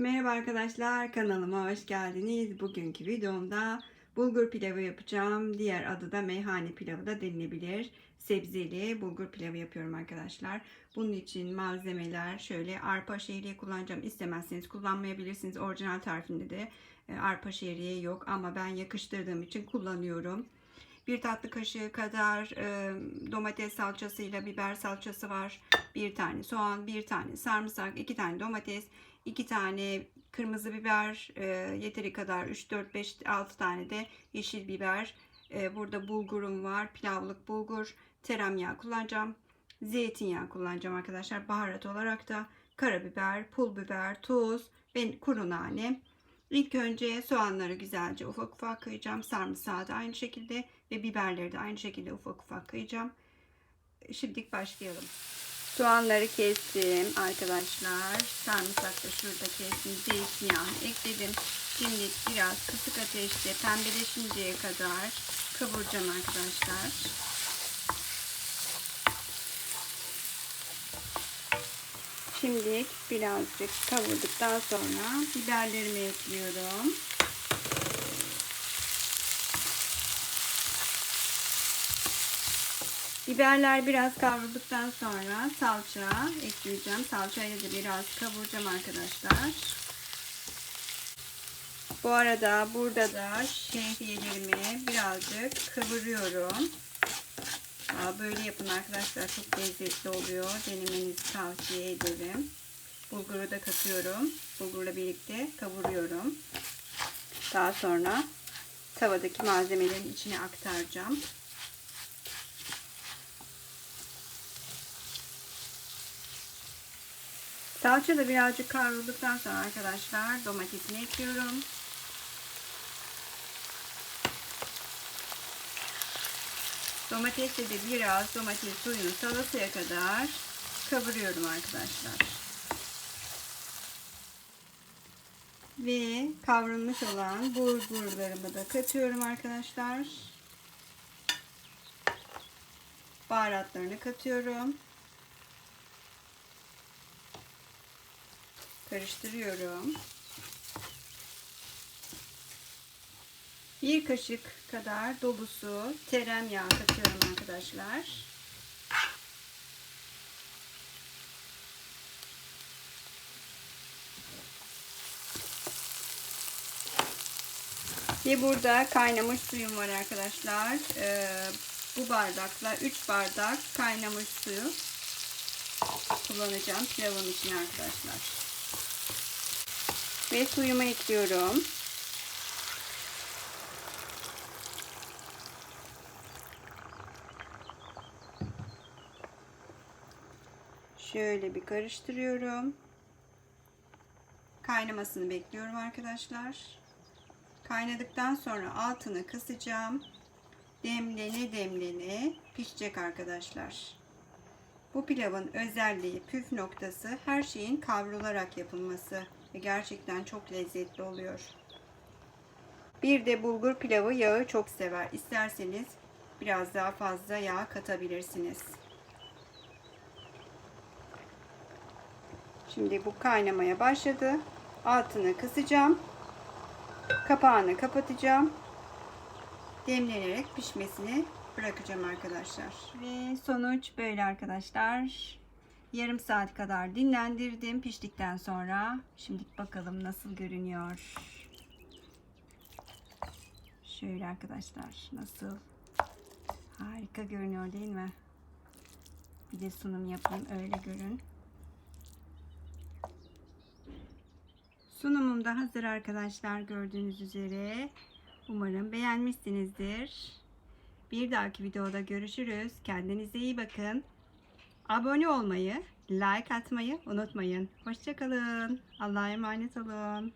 Merhaba arkadaşlar kanalıma hoş geldiniz. Bugünkü videomda bulgur pilavı yapacağım. Diğer adı da meyhane pilavı da denilebilir. Sebzeli bulgur pilavı yapıyorum arkadaşlar. Bunun için malzemeler şöyle arpa şehriye kullanacağım. İstemezseniz kullanmayabilirsiniz. Orijinal tarifinde de e, arpa şehriye yok ama ben yakıştırdığım için kullanıyorum. Bir tatlı kaşığı kadar e, domates salçasıyla biber salçası var. Bir tane soğan, bir tane sarımsak, iki tane domates, 2 tane kırmızı biber, e, yeteri kadar 3, 4, 5, 6 tane de yeşil biber. E, burada bulgurum var. Pilavlık bulgur. Tereyağı kullanacağım. Zeytinyağı kullanacağım arkadaşlar. Baharat olarak da karabiber, pul biber, tuz ve kuru nane. İlk önce soğanları güzelce ufak ufak kıyacağım. Sarımsağı da aynı şekilde ve biberleri de aynı şekilde ufak ufak kıyacağım. Şimdi başlayalım. Soğanları kestim arkadaşlar. Sarımsak da şurada kestim. Zeytinyağını ekledim. Şimdi biraz kısık ateşte pembeleşinceye kadar kavuracağım arkadaşlar. Şimdi birazcık kavurduktan sonra biberlerimi ekliyorum. Biberler biraz kavrulduktan sonra salça ekleyeceğim. Salçayı da biraz kavuracağım arkadaşlar. Bu arada burada da şehriyelerimi birazcık kıvırıyorum. Böyle yapın arkadaşlar. Çok lezzetli oluyor. Denemenizi tavsiye ederim. Bulguru da katıyorum. Bulgurla birlikte kavuruyorum. Daha sonra tavadaki malzemelerin içine aktaracağım. Salça da birazcık kavrulduktan sonra arkadaşlar domatesini ekliyorum. Domatesle de biraz domates suyunu salataya kadar kavuruyorum arkadaşlar. Ve kavrulmuş olan bulgurlarımı da katıyorum arkadaşlar. Baharatlarını katıyorum. karıştırıyorum. Bir kaşık kadar dolusu tereyağı katıyorum arkadaşlar. Ve burada kaynamış suyum var arkadaşlar. Ee, bu bardakla 3 bardak kaynamış suyu kullanacağım pilavım için arkadaşlar ve suyumu ekliyorum. Şöyle bir karıştırıyorum. Kaynamasını bekliyorum arkadaşlar. Kaynadıktan sonra altını kısacağım. Demlene demlene pişecek arkadaşlar. Bu pilavın özelliği, püf noktası her şeyin kavrularak yapılması ve gerçekten çok lezzetli oluyor. Bir de bulgur pilavı yağı çok sever. İsterseniz biraz daha fazla yağ katabilirsiniz. Şimdi bu kaynamaya başladı. Altını kısacağım. Kapağını kapatacağım. Demlenerek pişmesini bırakacağım arkadaşlar. Ve sonuç böyle arkadaşlar. Yarım saat kadar dinlendirdim piştikten sonra. Şimdi bakalım nasıl görünüyor. Şöyle arkadaşlar nasıl harika görünüyor değil mi? Bir de sunum yapayım öyle görün. Sunumum da hazır arkadaşlar gördüğünüz üzere. Umarım beğenmişsinizdir. Bir dahaki videoda görüşürüz. Kendinize iyi bakın. Abone olmayı, like atmayı unutmayın. Hoşçakalın. Allah'a emanet olun.